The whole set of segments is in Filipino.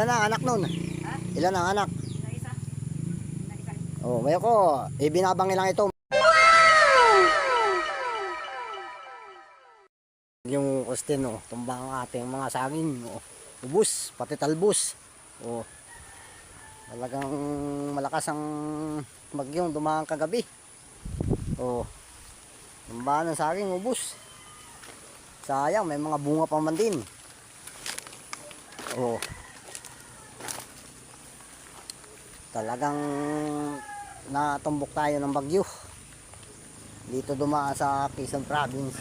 Ilan ang anak nun? Ha? Ilan ang anak? Na isa. Na isa. Oh, may ako, ibinabangi lang ito. Yung Austin, oh, tumbang ang ating mga saging, oh. Ubus, pati talbos. Oh. Talagang malakas ang bagyong dumaan kagabi. Oh. Tumbahan ng saging, ubus. Sayang, may mga bunga pa man din. Oh. Talagang natumbok tayo ng bagyo. Dito dumaan sa Quezon Province.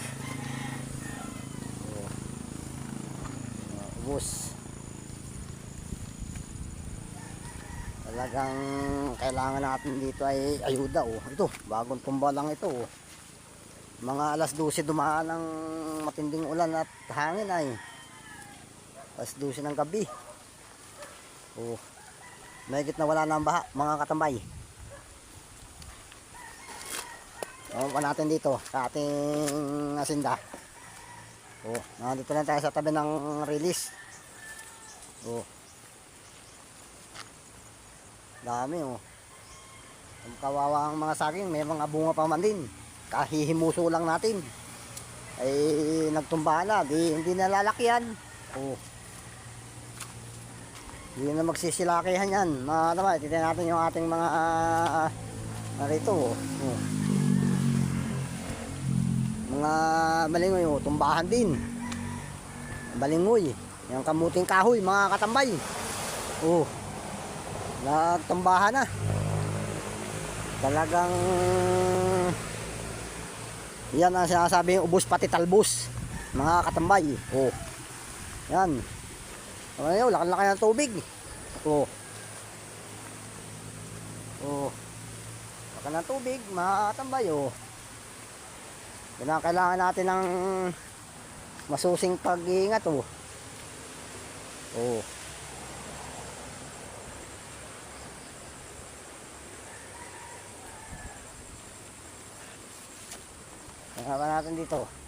Ubus. Talagang kailangan natin dito ay ayuda oh. Ito, bagong tumba lang ito oh. Mga alas 12 dumaan ng matinding ulan at hangin ay. Alas 12 ng gabi. Oh. Mahigit na wala na ang baha, mga katambay. Ewan pa natin dito sa ating asinda. Oh, nandito na tayo sa tabi ng release. Oh. Dami oh. Ang kawawa ang mga saging, may mga bunga pa man din. Kahihimuso lang natin. Ay nagtumba na, di hindi na lalakyan. Oh. Hindi na magsisilakihan yan. Mga naman, titignan natin yung ating mga uh, narito. Oh. Oh. Mga balingoy, oh, tumbahan din. Balingoy. Yung kamuting kahoy, mga katambay. Oh. Nagtumbahan na. Talagang yan ang sinasabi yung ubos pati talbos. Mga katambay. Oh. Yan. Ano yun, laki-laki ng tubig. Oh. Oh. Laki ng tubig, makakatambay oh. Kailangan, natin ng masusing pag-iingat oh. Oh. Kailangan natin dito.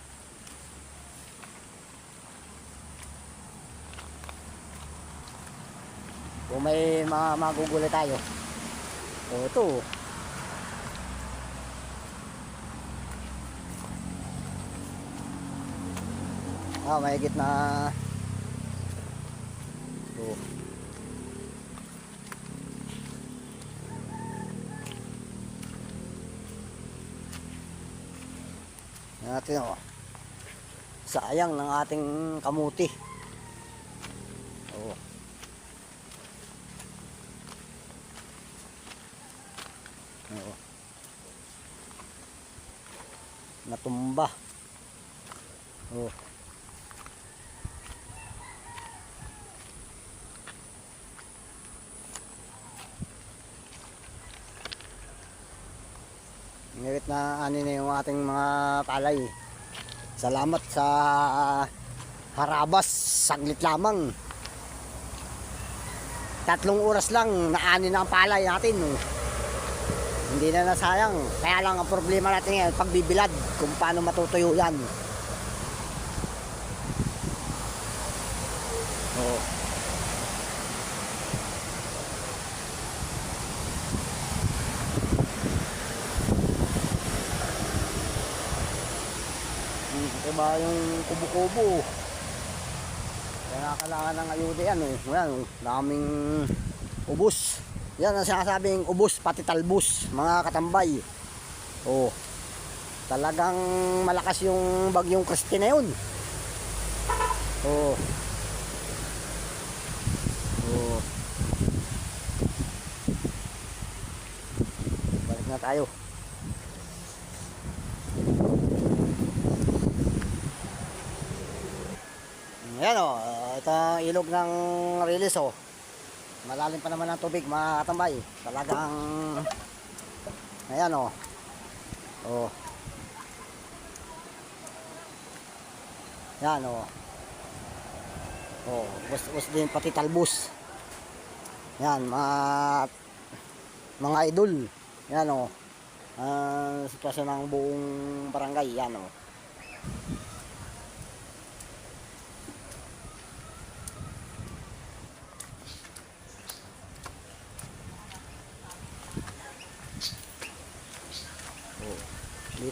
Kung may mga magugulay tayo. O ito. Ah, mahigit na ito. Natin oh. Sayang ng ating kamuti. Oh. Oo. Natumba. Oh. Ngawit na ani na yung ating mga palay. Salamat sa harabas. Saglit lamang. Tatlong oras lang naani na ang palay natin. Hindi na nasayang. Kaya lang ang problema natin ngayon, pagbibilad, kung paano matutuyo yan. Oo. Hmm, Diba yung kubo-kubo. Kaya kailangan ng ayuda yan eh. Yan, daming ubos. Yan ang sinasabing ubos pati talbos, mga katambay. Oh. Talagang malakas yung bagyong Christy na yun. Oh. Oh. Balik na tayo. Ayan o, oh, ito ang ilog ng release oh. Malalim pa naman ang tubig mga katambay. Talagang Ayan oh. Oh. Yan oh. Oh, bus, bus din pati talbos. Yan, mga mga idol. Yan oh. Ang sitwasyon ng buong barangay yan oh.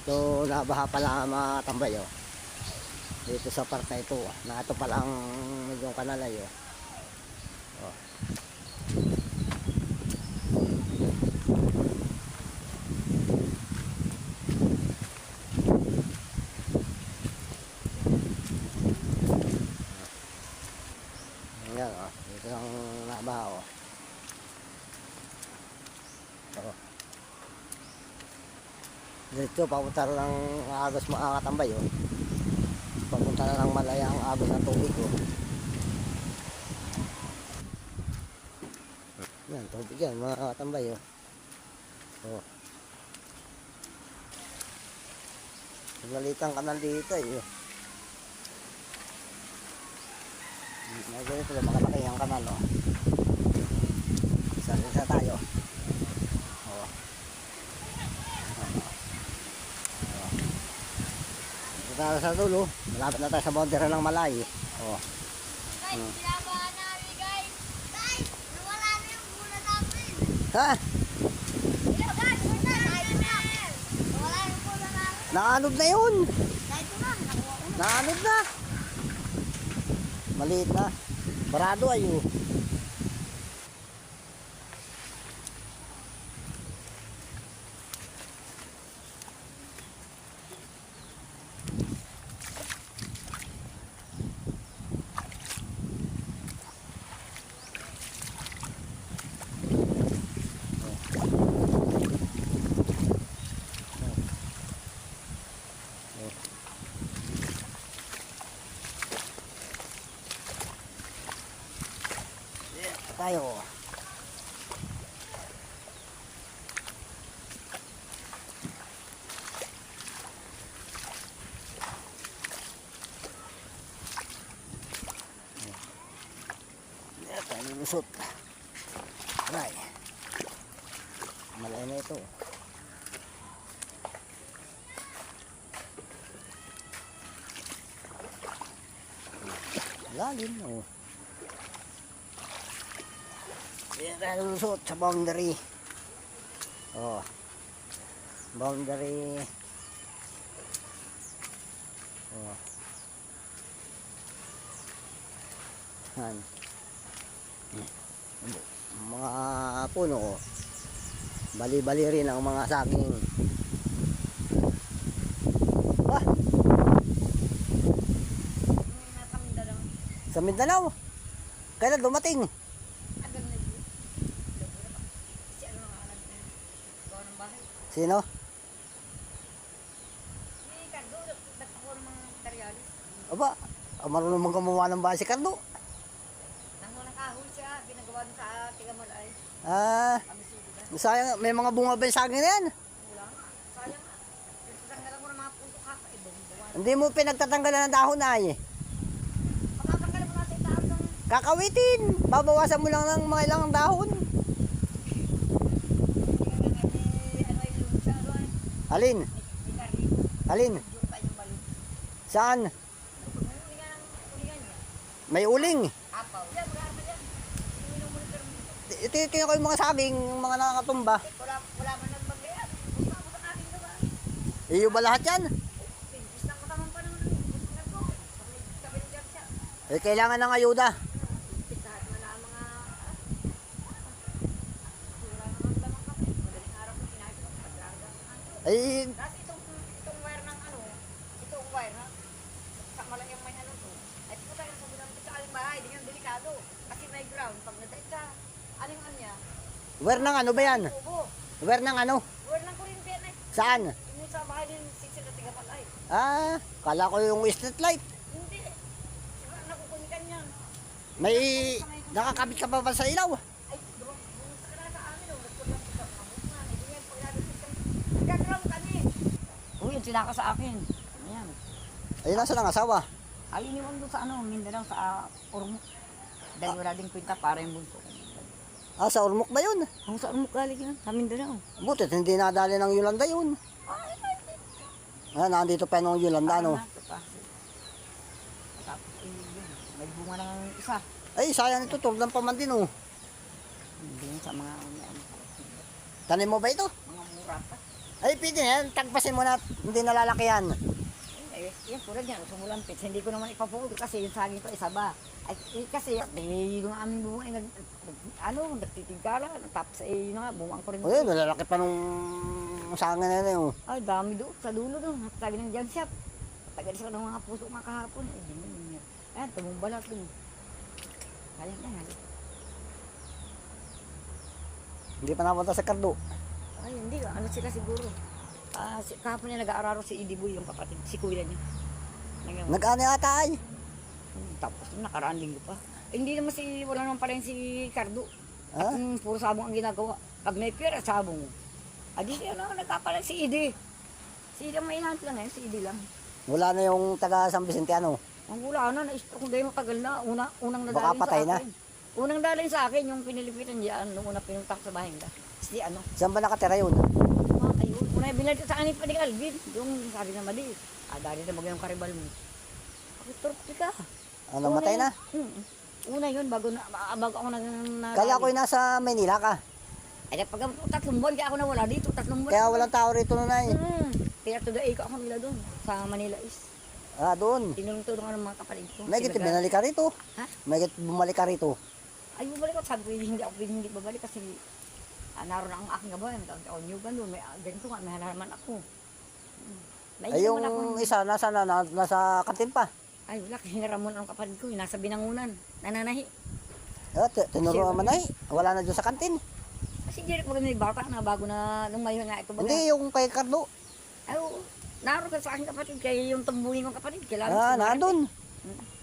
Dito nabaha pala ang mga tambay oh. Dito sa part na ito. oh. Na ito pala ang medyo kanalay oh. Ayan oh. Dito ang nabaha oh. Oh. Dito, papunta na ng agos mga katambay, oh. Papunta na ng malaya ang agos ng tubig, oh. Yan, tubig yan, mga katambay, oh. Oh. Nalitang kanal dito, eh. oh. May ganito, makalaki ang kanal, oh. Isa-isa tayo. Oh. Tayo sa dulo. Malapit na tayo sa boundary ng Malay. Oh. Guys, Hmm. binabahan namin guys. Guys, nawala na yung muna namin. Ha? Naanod na yun. Na. Naanod na. Maliit na. Barado ayo. Tayo. Lulusot. Aray. Malay na ito. Lalim, oh. Yan tayo lulusot sa boundary. Oh. Boundary. Oh. Yan. Mga puno. oh. Bali-bali rin ang mga saging. Ah, sa Mindanao. Kailan dumating? Sino? Aba, ah, marunong mong gumawa ng bahay si Cardo. Nang kahoy siya, ginagawa dun sa Tigamalay. Ah, sayang, may mga bunga ba yung saging na yan? Hindi mo pinagtatanggalan ng dahon ay. Kakawitin. Babawasan mo lang ng mga ilang dahon. Alin? Alin? Saan? May uling. Apaw. Yan, wala na yan. Minumonitor ito ko yung mga saging, mga nakakatumba. Wala, wala man akin diba? Iyo ba lahat yan? Lang. Eh, kailangan ng ayuda. Lang. Ay, ano, may yung ground, pag nadait sa aling ano niya, where ng ano ba yan? tubo. Where ng ano? Wire ng kuryente na, Saan? yung sa bahay din, sisil na tiga palay. Ah, kala ko yung street light. Hindi. Siguro nakukunikan niya. May nakakabit ka pa ba sa ilaw? Ay, doon, doon sa kanila sa amin, oh, nagkulang ko sa kamot na. Hindi yan, pag nabit kami. Nagkaground kami. Uy, yung sinaka sa akin. Ayan. Ayun nasa ng asawa. Ay, iniwan doon sa ano, Mindanao, sa uh, Ormoc. Dahil wala ding kwenta para yung bunso. Ah, sa Ormoc ba yun? Ang sa Ormoc galing yun, sa Mindanao. Butit, hindi nadali ng Yolanda yun. Ah, nandito pa nung Yolanda, ano? Eh. May bunga ng isa. Ay, sayang ito, tulad pa man din, oh. Hindi yun sa mga, ano, Tanim mo ba ito? mga mura pa. Ay, pwede na yan. Tagpasin mo na. Hindi nalalaki yan. Eh, yan, tulad yan, sumulampit. Hindi ko naman ipapulo kasi yung saging ko isa ba. Ay, eh, kasi, eh, yung aming bunga ay nag, nag- ano, nagtitigala. Tapos, eh, yun nga, bungang ko rin. O yun, nalalaki pa nung sanga na yun. oh. Ay, dami doon, sa dulo doon. Sabi ng jug shop. Tagal sa ng mga puso mga kahapon. Eh, di mo. Ayan, tumumbalat doon. Kaya na, yan. Hindi pa napunta sa kardo. Ay, hindi. Ano sila siguro. Ah, si, kahapon niya nag-aararo si Idiboy, yung kapatid, si kuya niya. Nag- Nag-ano yata ay. Hmm, Tapos nakaraan linggo pa. Eh, hindi naman si, wala naman pala yung si Cardo. Ha? At mm, puro sabong ang ginagawa. Pag may pera, sabong. Adi siya na, nagkapalag si Idi. Si Idi ang may lang ngayon, si Idi lang. Wala na yung taga San Vicente ano. Ang wala na, na-stroke kung dahil matagal na. Una, unang Baka nadalhin patay sa na. akin. Unang dalhin sa akin, yung pinilipitan diyan, nung una pinuntak sa bahay nila. Si ano, Saan ba nakatira yun? Una binalik sa akin pa ni Alvin. Yung sabi na mali. Ah, dali na magayong karibal mo. Ako, turpi ka. Ano, matay na? Hmm. Una yun, bago na, bago ako nag... na- Kaya ako'y nasa Maynila ka. Ay, pag tatlong buwan, kaya ako nawala dito, tatlong buwan. Kaya walang tao rito nun ay. Hmm. Kaya to the ko ako nila doon, sa Manila East. Ah, doon. Tinulong-tulong ng mga kapatid ko. May Sila- binalik ka rito. Ha? May bumalik ka rito. Ay, bumalik ako. Sabi ko, hindi ako hindi babalik kasi naroon ang aking abay. May new ganun. May ah, ganito nga, may halaman ako. Hmm. May Ay, yung ako. isa, nasa, na, na, nasa kantin pa. Ay, wala. Hiniramon ang kapatid ko. Nasa binangunan. Nananahi. Ah, t- tinuruan man ay. Wala na dyan sa kantin. Kasi Jerry, pag may bata na bago na nung mayon nga ito. baga- Hindi, yung kay Cardo. Ay, oo. Naroon ka sa aking kapatid. Kaya yung tumbuhin kong kapatid. Kailangan Ah, nandun.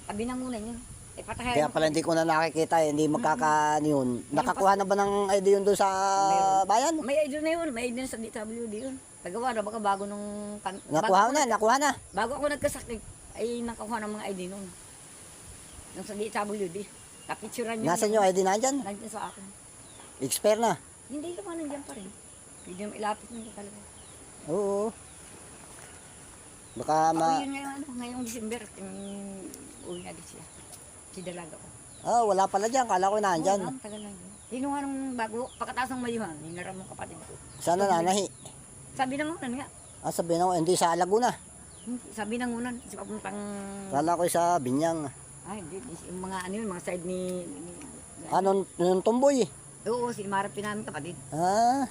Sabi na muna yun. Eh, patay. Kaya pala hindi ko na nakikita eh. Hindi magkaka yun. Nakakuha na ba ng ID yun doon sa bayan? May ID na yun. May ID na sa DWD yun. Nagawa na baka bago nung... Kan, Nakuha bago, na, nakuha na. Bago ako nagkasakit, ay nakuha ng mga ID nun. Nung sa DWD. Napicturan yun. Nasaan yung ID na dyan? Nandiyan sa akin. Expire na. Hindi naman nandiyan pa rin. Pwede mo ilapit mo talaga. Oo. Baka Ako ma... yun ngayon, ano, ngayong December, yung uwi na din siya. Si dalaga ko. Ah, wala pala dyan. Kala ko nandyan. Oo, tagal lang yun. Kinuha nung bago, pagkataas ng mayuhan, hinaram ng kapatid ko. Sana nanahi. Sabi ng unan nga. Ah, sabihin ako, hindi sa Laguna. Sabi ng unan, sa papuntang... Kala ko sa Binyang. Ay, hindi, hindi, yung mga ano yun, mga side ni... ni Anong nung tumboy? Oo, si Marapi namin kapatid. Ah,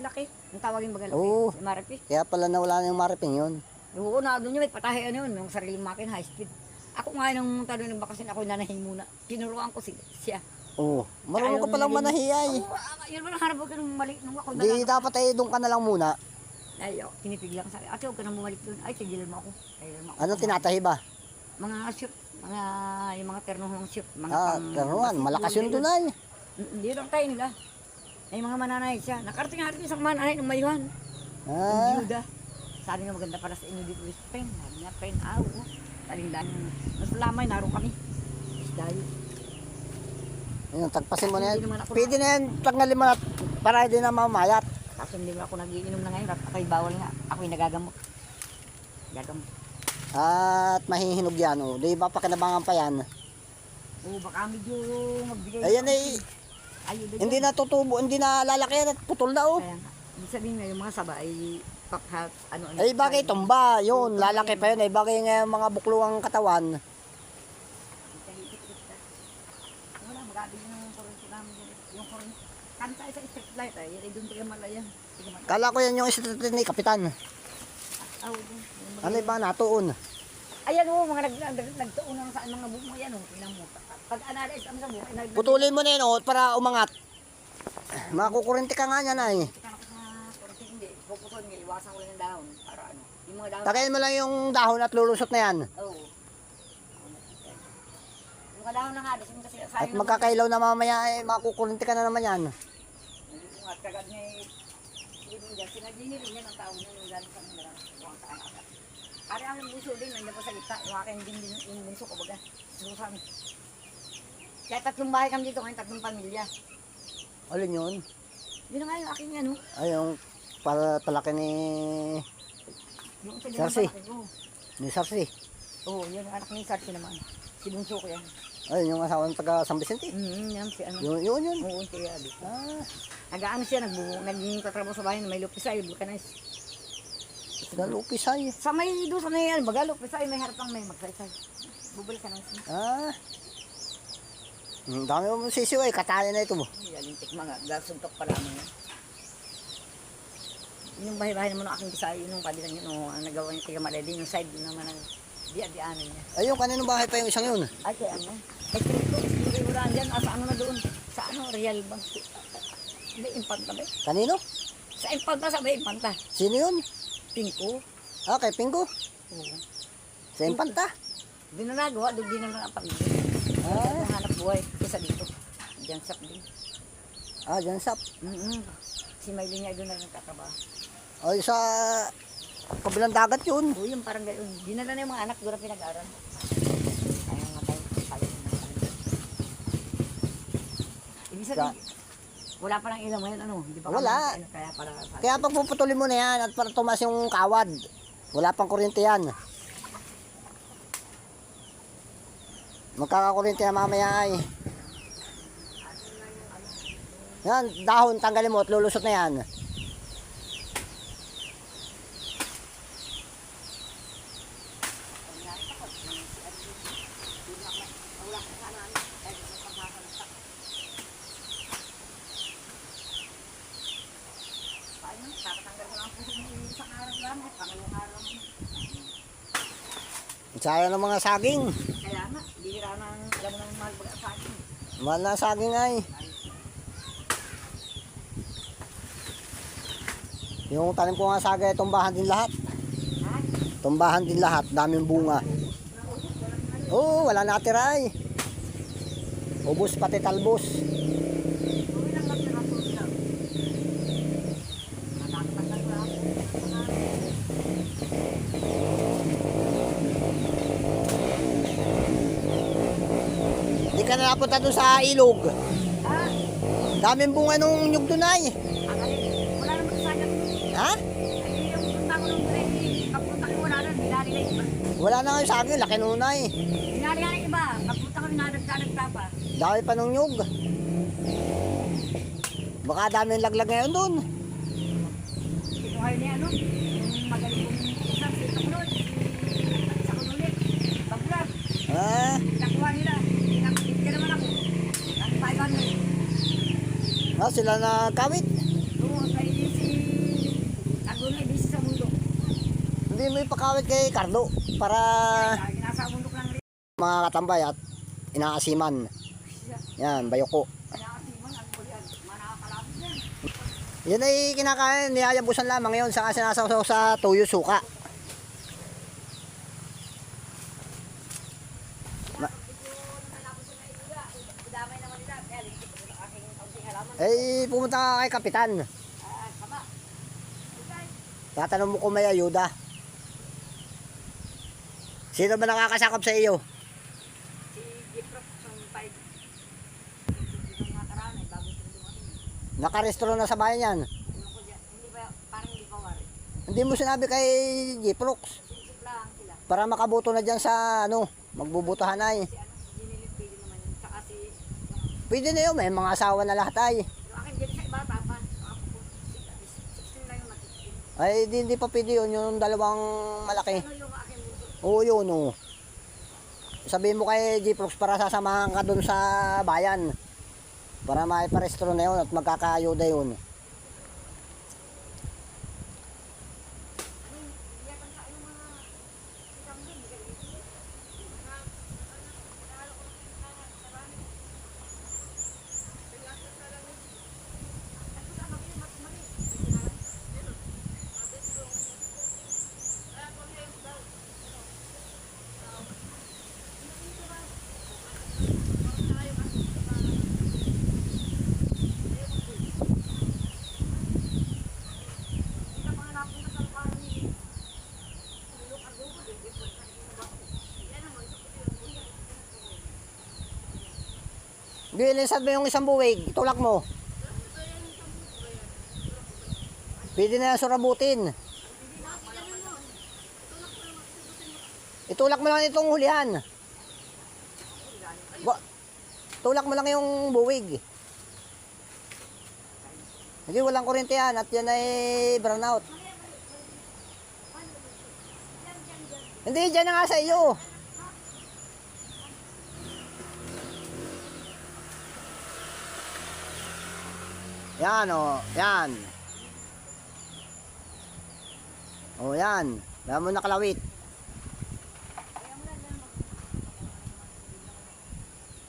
Laki. Ang tawagin baga laki. Oo. Si Marapi. kaya pala nawala na yung mariping yun. Oo, na doon yun, may patahe ano yun, yung sariling makina, high speed. Ako nga nung tanong ng bakasin, ako nanahin muna. Tinuruan ko si, siya. Oo. Marunong ka palang manahi ay. Oo, ah, yun ba hanap ko nung mali, nung ako Di na dapat ay doon ka na lang muna. Ay, oh, pinipigil ako sabi, ate, huwag ka nang bumalik doon. Ay, tigilan mo ako. Tigilan mo ako. Ano tinatahi ba? Mga shoot, mga, yung mga ternohong shoot. Mga Ah, pang- karuan. Malakas yun doon ay. Hindi lang tayo nila. May mga mananay siya. Nakarating nga isang mananay ng mayuhan. Ah, Yung Juda. Sabi nga maganda para sa inyo dito pen. Sabi nga pen, ah, oo. Nga, mas lamay, naroon kami. Isda yun. yun, tagpasin mo na yan. Pwede na yan, tanggalin mo na para hindi na mamayat. Kaso hindi ako nagiinom na ngayon. Ako'y bawal nga. Ako'y nagagamot. Gagamot. At mahihinog yan. Oh. Di ba pakinabangan pa yan? Oo, baka medyo magbigay. Ayan eh, Ayun, hindi na tutubo, hindi na lalaki at putol na oh. Kaya nga. Ibig sabihin nga, yung mga saba ay pakhat, ano, ano. Ay bagay tumba, yun, lalaki pa yun. Ay bagay nga yung mga bukluang katawan. Wala, magabili ng kurente namin. Yung kurente. Kanta sa street light ay, ay doon tayo malaya. Kala ko yan yung istrit ni Kapitan. Yung mga- Ano ba natuon? Ayan o, mga nag, nag, nagtuon ng saan mga bumo yan o. Tingnan mo. Pag analyze kami sa bumo. Putulin mo na yun oh, para umangat. Makukurente ka nga niyan ay. Sa nga, iwasan ko lang ng dahon. Para ano. Yung mga dahon. Tagayin mo lang yung dahon at lulusot na yan. Oo. Yung mga dahon na nga, kasi kasi At magkakailaw na mamaya ay makukurente ka na naman yan. Yung at kagad niya eh, yun dyan, sinagini rin yan ang tao niya yung galing sa mga buwang sa anak. Ari ang bunso din, nandiyan pa sa gitna, yung akin din din yung bunso ko baga, susan. Kaya tatlong bahay kami dito, ngayon tatlong pamilya. Alin yun? Yun na nga yung aking ano, Ay, yung para palaki ni, Sarsi. palaki ko. ni Sarsi. Oo, yun ang anak ni Sarsi naman. Si bunso ko yan. Ay, yung asawa ng taga San Vicente. Mm, yan si ano. Yun, yun, yun. Oo, si Abi. Ah, Nag-ano siya, nagbu- nagtatrabaho sa bahay na may lupis ay, vulcanize. Sinalukisay. Sa may doon sa may ano, bagalok, sa may harapang may magsaysay. Bubalik ka ng sin. Ah. Ang dami mo sisiw eh. Katali na ito mo. Yalintik mga gasuntok pala mo yan. Yung bahay-bahay naman ng aking bisay, yun yung kabilang yun, oh, ang nagawa niya tiga malay din, yung side naman ang diya-diyanan niya. Ayun, kaninong bahay pa yung isang yun? Ay, kaya ano? Ay, krito, hindi wala dyan, asa ano na doon? Sa ano, Real Bank. May impanta ba? Kanino? Sa impanta, sa may impanta. Sino yun? Pinko. Ah, kay Pingo. Oo. Sa Impanta. Di na nagawa, doon di na lang ang pamilya. Ah. Ang hanap buhay, isa dito. Diyan sa din. Ah, dyan sa... Mm-hmm. Si Maylin niya doon na nagtatrabaho. Ay, sa... Kabilang dagat yun. Oo, yung parang gayon. Dinala na yung mga anak doon ang pinag-aaral. Kaya nga tayo, tayo na tayo. Ibig sabihin, wala pa lang ilaw ngayon, ano? Hindi pa Wala. kami- Kaya para, Kaya pag puputulin mo na yan at para tumas yung kawad, wala pang kuryente yan. Magkakakuryente na mamaya ay. Yan, dahon, tanggalin mo at lulusot na yan. Paano? Kakatanggal ko lang po ng isang araw lang. eh, Pangalawang araw. Sayang ng mga saging. Kaya nga, bihira na ang alam ng mahal baga sa akin. Mahal na saging ay. Yung tanim ko nga sagay, tumbahan din lahat. Ha? Tumbahan din lahat, daming bunga. Oo, wala natira ay. Ubus pati talbos. Uwi lang lang sila po sila. Nakakatanggal ko lang. Ka napunta doon sa ilog. Ha? Daming bunga nung nyug doon ay. Wala naman sa akin. Ha? Wala na, nga sa akin, laki nung ay. Binali na iba, pagpunta ko nadagdadag pa. Dami pa nung nyug. Baka daming laglag ngayon doon. Ito kayo ni ano, yung magaling kong isang si Tuklod, sa kunulit, baglag, Ah, nakuha nila, pinakita naman ako. Ang 500. ah sila na kawit. Oo, din si Agunay, busy sa mundo. Hindi mo ipakawit kay Carlo para Kaya nasa mundo lang rin mga katambay at inaasiman. Yan, bayoko. Kaya kasi man, ang kulian, manakakalapit yan. Yan ay kinakain, niyayabusan lamang yun sa sinasaw sa tuyo suka. Damay naman nila, kaya lingkit ko ng aking kaunting halaman. Eh, pumunta ka kay Kapitan. Tatanong mo kung may ayuda. Sino ba nakakasakop sa iyo? Si Giprop ng 5. Yung mga karaan ay bago sila dumating. Nakarestro na sa bayan yan. Hindi mo sinabi kay Jiprox para makabuto na dyan sa ano, magbubutuhan ay. Pwede na yun, may mga asawa na lahat ay. yung akin dyan sa iba, tapa. Ako po, 16 lang yung matikin. Ay, di, hindi pa pwede yun, yung dalawang malaki. Oo, yun, oo. Sabihin mo kay Jiprox para sasamahan ka dun sa bayan. Para maiparestro na yun at magkakayuda yun. Bilisan mo yung isang buwig, itulak mo. Pwede na yan surabutin. Itulak mo lang itong hulihan. Ba, tulak mo lang yung buwig. Hindi, walang kuryente yan at yan ay brownout. Hindi, dyan na nga sa iyo. Yan o, yan. O yan, wala mo nakalawit. Kaya mo na lang mag-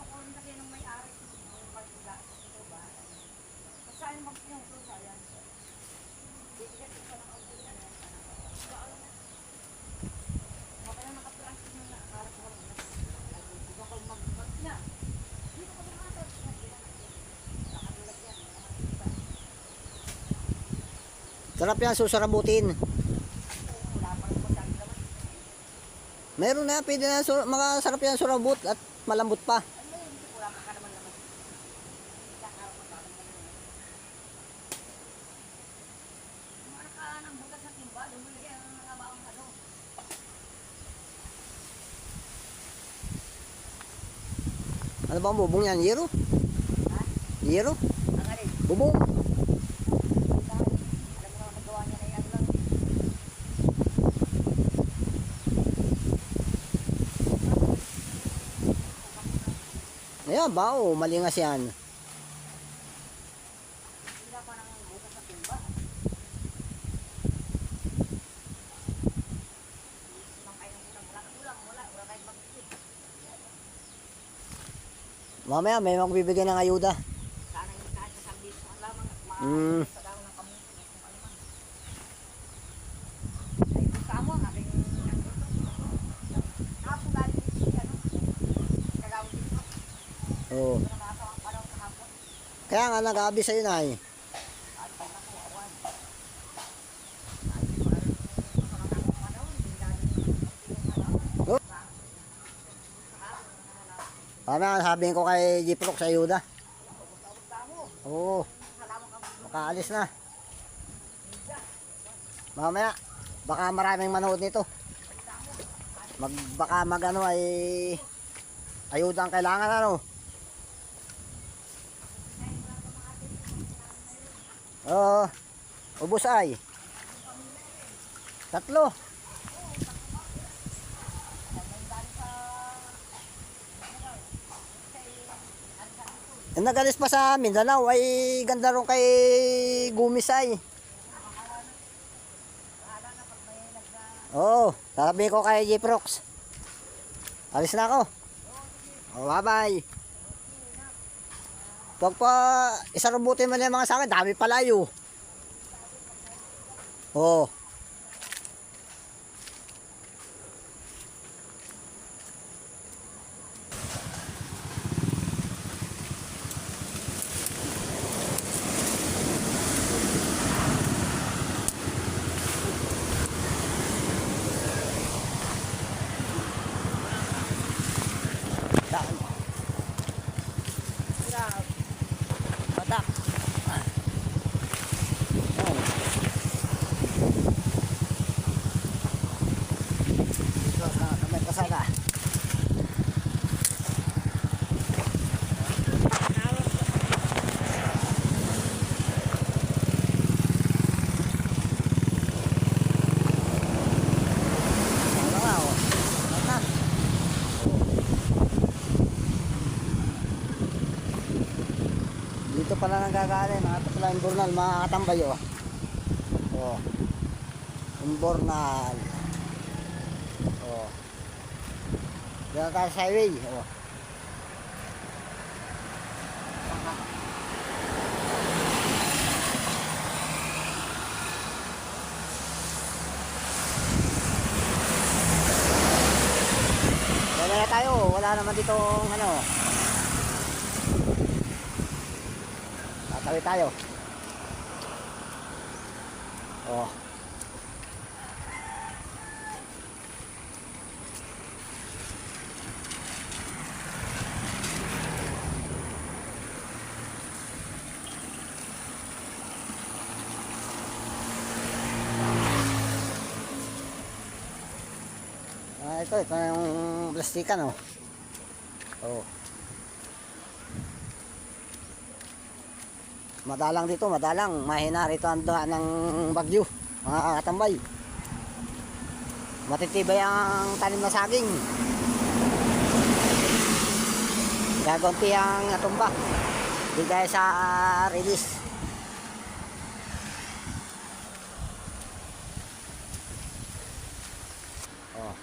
Pakunin kasi nung may-ari ng pagkila. Ito ba? Basta saan mag-yung ito, sayang. Bibigyan ko pa ng kaunti na yan. Baka na nakaplastic na na. Harap ko lang. Iba ko mag-mag niya. Dito ko na nga ito. Nakadulag yan. Sarap yan, susarabutin. Meron na, pwede na, sur- makasarap yan surabut at malambot pa. Ano ba ang bubong yan? Yero? Ha? Yero? Bubong? Dahil, alam mo naman magawa niya na yan lang. Ayan, bao, malingas yan. Sila pa ng butas sa timba. Sinang kayo ng ulam. Wala kang ulam. Wala. Wala kayong bakit. Mamaya, may magbibigay ng ayuda. Sana yung kahit sa lamang Mm. sa daw ng kamuti kung ano man. Ay, kung kamo ang aking ano, Hapon galing din siya, ano? Kagawin din ko. Oo. Pero nakakawang panahon kahapon. Kaya nga, nag-aabi sa'yo na eh. At pag ako, awan. Ay, di ba, ano, sa mga akong panahon, hindi galing yung halaman. Oh. Mamaya, sabihin ko kay Jiprox sa ayuda. Oo, makaalis na. Mamaya, baka maraming manood nito. Mag, baka mag ano ay ayuda ang kailangan ano. Oo, ubos ay. Tatlo. Nagalis pa sa Mindanao ay ganda ron kay Gumisay. Oo, sabi ko kay Jiprox. Alis na ako. Oh, bye-bye. Pag pa isarubutin mo na yung mga sa akin, dami palayo. Oo. Daan. Batak. Oh. Dito sa kamay kasada. Wala nga, oh. Batak. Dito pala nang gagaling, mga ito pala yung burnal, mga katambay oh. Oh. Oh. Diyan tayo sa highway, oh. Wala na tayo, wala naman dito ano. Tatawi tayo. Oh. Ah, ito, ito yung plastikan, oh. Oh. Madalang dito, madalang. Mahina rito ang daan ng bagyo. Mga katambay. matitibay ang tanim na saging. Gagonti ang natumba. Di sa release. Oh.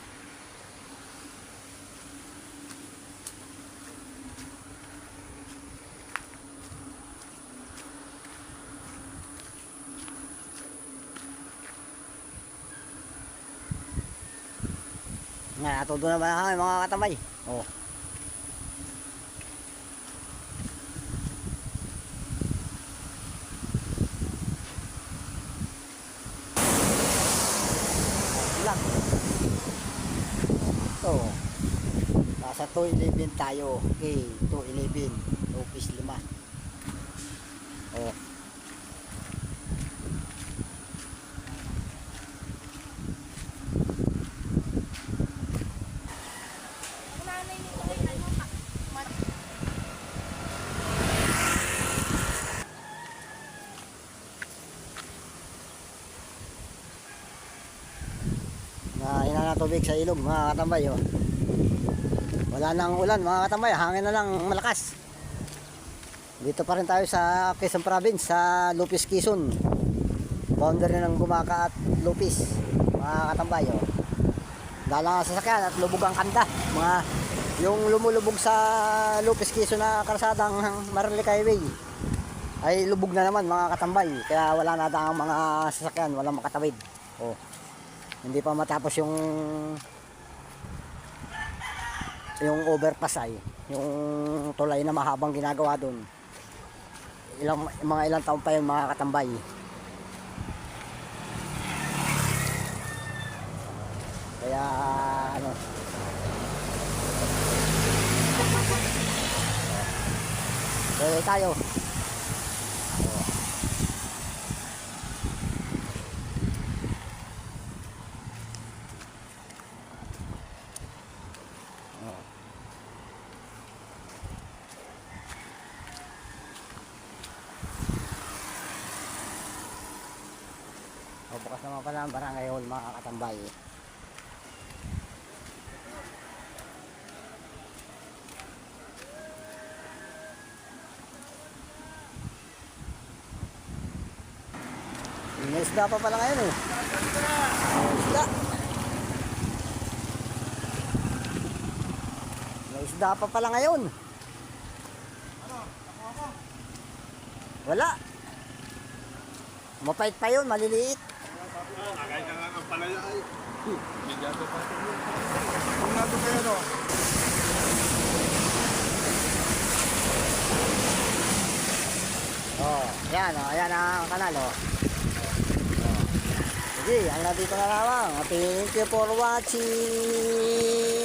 Nga, natudo na ba kami mga katamay? Oh. lang. Ito. Nasa 211 tayo. Okay, 211. Office 5. Oh. Nanay nito ay ano, ma- ma- na ina na tubig sa ilog mga katambay oh. wala nang ulan mga katambay hangin na lang malakas. Dito pa rin tayo sa Quezon Province sa Lupis Quezon. Boundary ng Gumaka at Lupis mga katambay oh. dalang ang sasakyan at lubog ang kanda mga yung lumulubog sa Lupis Quezon na karsadang Marlica Highway ay lubog na naman mga katambay. Kaya wala na ang mga sasakyan walang makatawid. Oh hindi pa matapos yung yung overpass ay yung tulay na mahabang ginagawa doon ilang mga ilang taon pa yung mga katambay. Kaya ano. Kaya tayo O, bukas naman pala ang barangay hall mga katambay. May isda pa pala ngayon eh. May isda. May isda pa pala ngayon. Wala. Mapait pa yun, maliliit. Kakain ka nga ng palaya ay. Bigato pa ito. Oh, yan oh, ayan ang kanal oh. oh. Sige, hanggang dito na lamang. Thank you for watching.